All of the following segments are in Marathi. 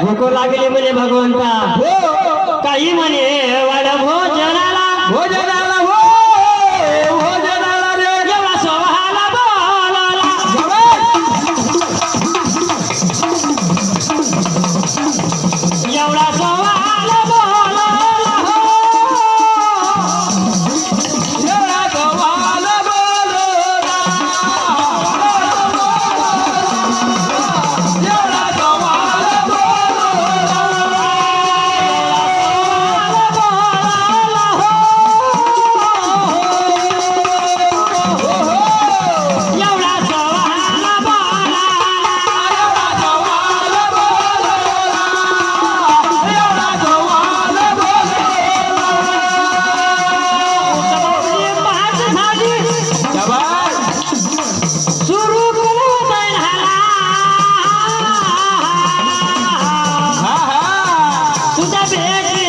भूक लागली म्हणे भगवंता. हो. काही म्हणे वाड भोजनाला. भोजनाला.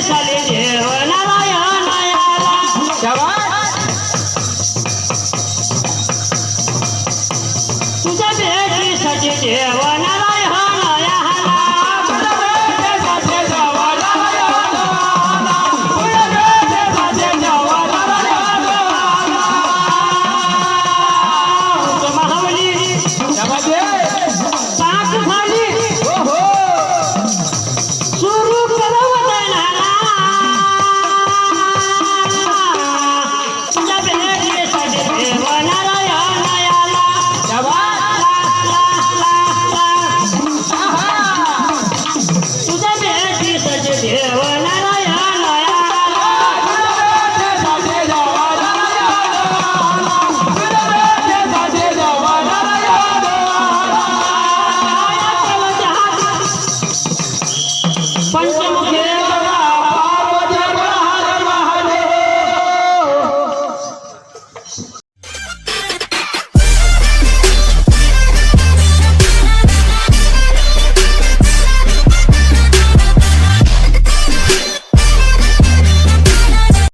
falei.